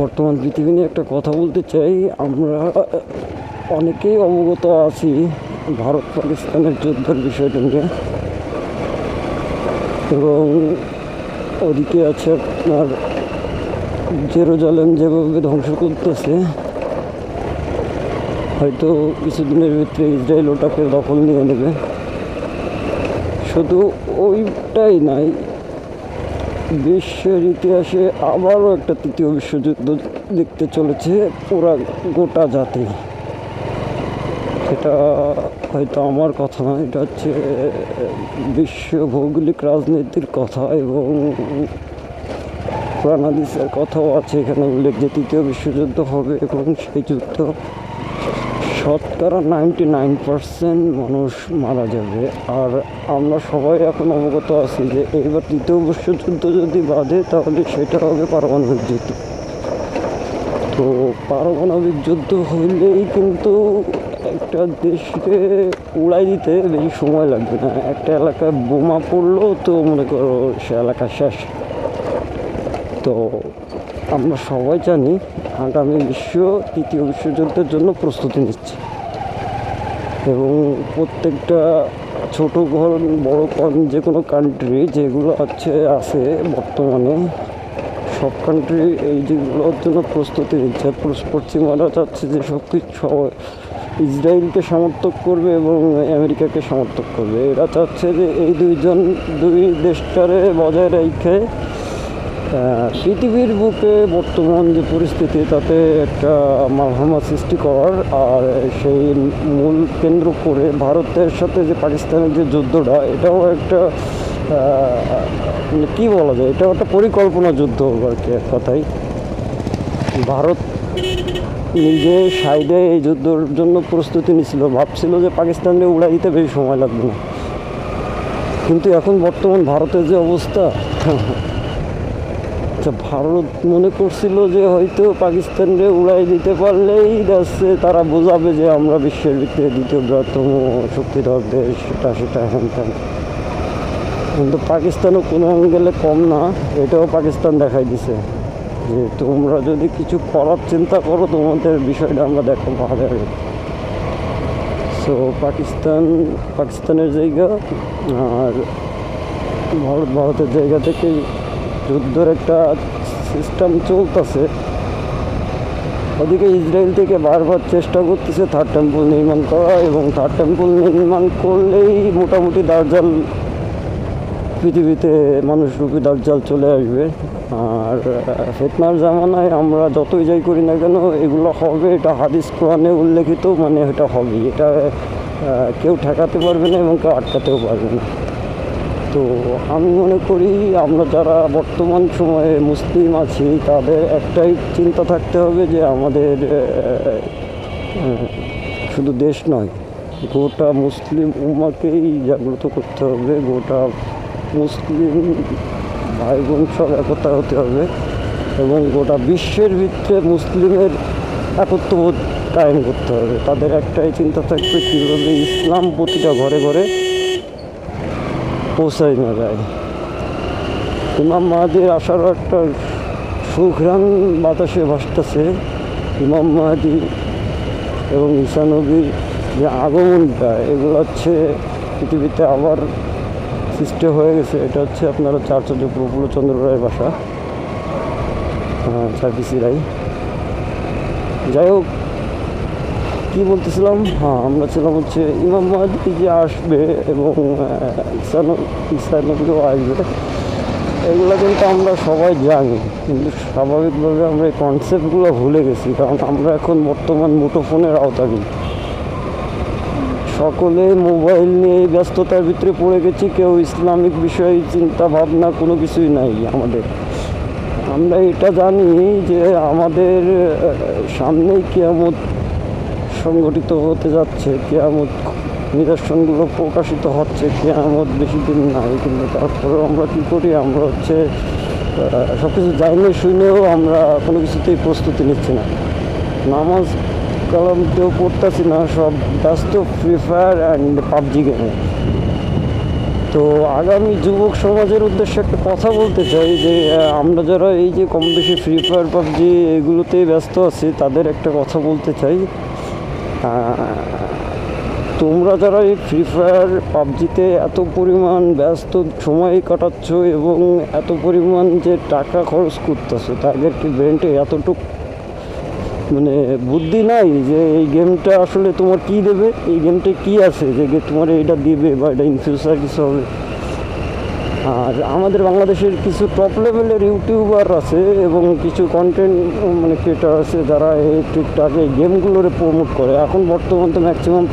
বর্তমান পৃথিবী নিয়ে একটা কথা বলতে চাই। আমরা অনেকেই অবগত আছি ভারত পাকিস্তানের যুদ্ধের বিষয়টা নিয়ে। এবং ওদিকে আছে আপনার জেরুজালেম যেভাবে ধ্বংস করতেছে, হয়তো কিছুদিনের ভিতরে ইসরায়েল ওটাকে দখল নিয়ে নেবে। শুধু ওইটাই নাই বিশ্বের ইতিহাসে আবারও একটা তৃতীয় বিশ্বযুদ্ধ দেখতে চলেছে পুরা গোটা জাতি। এটা হয়তো আমার কথা না, এটা হচ্ছে বিশ্ব ভৌগোলিক রাজনীতির কথা এবং প্রাণাদিসের কথাও আছে এখানে উল্লেখ যে তৃতীয় বিশ্বযুদ্ধ হবে এবং সেই যুদ্ধ শতকরা নাইনটি নাইন পার্সেন্ট মানুষ মারা যাবে। আর আমরা সবাই এখন অবগত আছি যে এইবার তৃতীয় বিশ্বযুদ্ধ যদি বাঁধে, তাহলে সেটা হবে পারমাণবিক যুদ্ধ। তো পারমাণবিক যুদ্ধ হইলেই কিন্তু একটা দেশকে উড়াই দিতে বেশি সময় লাগবে না। একটা এলাকায় বোমা পড়ল, তো মনে করো সে এলাকা শেষ। তো আমরা সবাই জানি আগামী বিশ্ব তৃতীয় বিশ্বযুদ্ধের জন্য প্রস্তুতি নিচ্ছে। এবং প্রত্যেকটা ছোট ঘর, বড় কম যে কোনো কান্ট্রি যেগুলো আছে আছে বর্তমানে, সব কান্ট্রি এই যেগুলোর জন্য প্রস্তুতি নিচ্ছে। পশ্চিমারা চাচ্ছে যে সব কিছু ইসরায়েলকে সমর্থক করবে এবং আমেরিকাকে সমর্থক করবে। এরা চাচ্ছে যে এই দুইজন, দুই দেশটারে বজায় রেখে পৃথিবীর বুকে বর্তমান যে পরিস্থিতি, তাতে একটা মালহামা সৃষ্টি করার আর সেই মূল কেন্দ্র করে ভারতের সাথে যে পাকিস্তানের যে যুদ্ধটা, এটাও একটা কী বলা যায়, এটাও একটা পরিকল্পনা যুদ্ধ আর কি এক কথায়। ভারত নিজে সাইডে এই যুদ্ধর জন্য প্রস্তুতি নিছিল, ভাবছিল যে পাকিস্তানকে উড়াই দিতে বেশি সময় লাগবে না। কিন্তু এখন বর্তমান ভারতের যে অবস্থা আচ্ছা ভারত মনে করছিল যে হয়তো পাকিস্তানকে উড়াই দিতে পারলেই যাচ্ছে, তারা বোঝাবে যে আমরা বিশ্বের ভিতরে দ্বিতীয় বৃহত্তম শক্তিধর দেশ, সেটা সেটা, হ্যান ত্যান। কিন্তু পাকিস্তানও কোনো অ্যাঙ্গেলে কম না, এটাও পাকিস্তান দেখাই দিছে। যে তোমরা যদি কিছু করার চিন্তা করো, তোমাদের বিষয়টা আমরা দেখো ভালো সো পাকিস্তান, পাকিস্তানের জায়গা আর ভারত, ভারতের জায়গা থেকে যুদ্ধের একটা সিস্টেম চলতেছে। ওদিকে ইসরায়েল থেকে বারবার চেষ্টা করতেছে থার্ড টেম্পল নির্মাণ করা এবং থার্ড টেম্পল নির্মাণ করলেই মোটামুটি দার্জাল পৃথিবীতে মানুষরূপী দার্জাল চলে আসবে। আর ফেতনার জামানায় আমরা যতই যাই করি না কেন, এগুলো হবে, এটা হাদিস কোরআনে উল্লেখিত মানে এটা হবে এটা কেউ ঠেকাতে পারবে না এবং কেউ আটকাতেও পারবে না। তো আমি মনে করি আমরা যারা বর্তমান সময়ে মুসলিম আছি, তাদের একটাই চিন্তা থাকতে হবে যে আমাদের শুধু দেশ নয়, গোটা মুসলিম উম্মাকেই জাগ্রত করতে হবে, গোটা মুসলিম ভাই বোন সব একতা হতে হবে এবং গোটা বিশ্বের ভিতরে মুসলিমের একত্রবোধ কায়েম করতে হবে। তাদের একটাই চিন্তা থাকবে কীভাবে ইসলাম প্রতিটা ঘরে ঘরে পৌঁছাই না যায়। ইমাম মাহাদির আসারও একটা সুঘ্রাণ বাতাসে ভাসতেছে। ইমাম মাহাদি এবং ঈশানবীর যে আগমনটা, এগুলো হচ্ছে পৃথিবীতে আবার সৃষ্টি হয়ে গেছে। এটা হচ্ছে আপনার হচ্ছে আচার্য প্রফুল্লচন্দ্র রায়ের বাসা হ্যাঁ সার্ভিসি রায়। যাই হোক কী বলতেছিলাম? হ্যাঁ আমরা ছিলাম হচ্ছে ইমাম মাহাদি যে আসবে এবং ইসানো ইসানবীও আসবে। এগুলো কিন্তু আমরা সবাই জানি, কিন্তু স্বাভাবিকভাবে আমরা এই কনসেপ্টগুলো ভুলে গেছি, কারণ আমরা এখন বর্তমান মুঠোফোনের আওতাধীন। সকলে মোবাইল নিয়ে ব্যস্ততার ভিতরে পড়ে গেছি, কেউ ইসলামিক বিষয়ে চিন্তা ভাবনা কোনো কিছুই নাই আমাদের। আমরা এটা জানি যে আমাদের সামনেই কেয়ামত সংগঠিত হতে যাচ্ছে, কেয়ামত নিদর্শনগুলো প্রকাশিত হচ্ছে, কেয়ামত বেশি দিন নাই, কিন্তু তারপরেও আমরা কী করি? আমরা হচ্ছে সব কিছু জানিয়ে শুনেও আমরা কোনো কিছুতেই প্রস্তুতি নিচ্ছি না। নামাজ কালাম কেউ পড়তেছি না, সব ব্যস্ত ফ্রি ফায়ার অ্যান্ড পাবজি গেমে তো আগামী যুবক সমাজের উদ্দেশ্যে একটা কথা বলতে চাই যে আমরা যারা এই যে কম বেশি ফ্রি ফায়ার পাবজি এগুলোতেই ব্যস্ত আছি, তাদের একটা কথা বলতে চাই। তোমরা যারা এই ফ্রি ফায়ার পাবজিতে এত পরিমাণ ব্যস্ত সময় কাটাচ্ছ এবং এত পরিমাণ যে টাকা খরচ করতেছো, তাদের কি ব্রেনটে এতটুক মানে বুদ্ধি নাই যে এই গেমটা আসলে তোমার কি দেবে? এই গেমটা কি আছে? যে তোমার এটা দিবে বা এটা ইন ফিউচার কিছু হবে? আর আমাদের বাংলাদেশের কিছু টপ লেভেলের ইউটিউবার আছে এবং কিছু কন্টেন্ট মানে ক্রিয়েটার আছে যারা এই টুকটাক এই গেমগুলোরে প্রমোট করে। এখন বর্তমান তো ম্যাক্সিমাম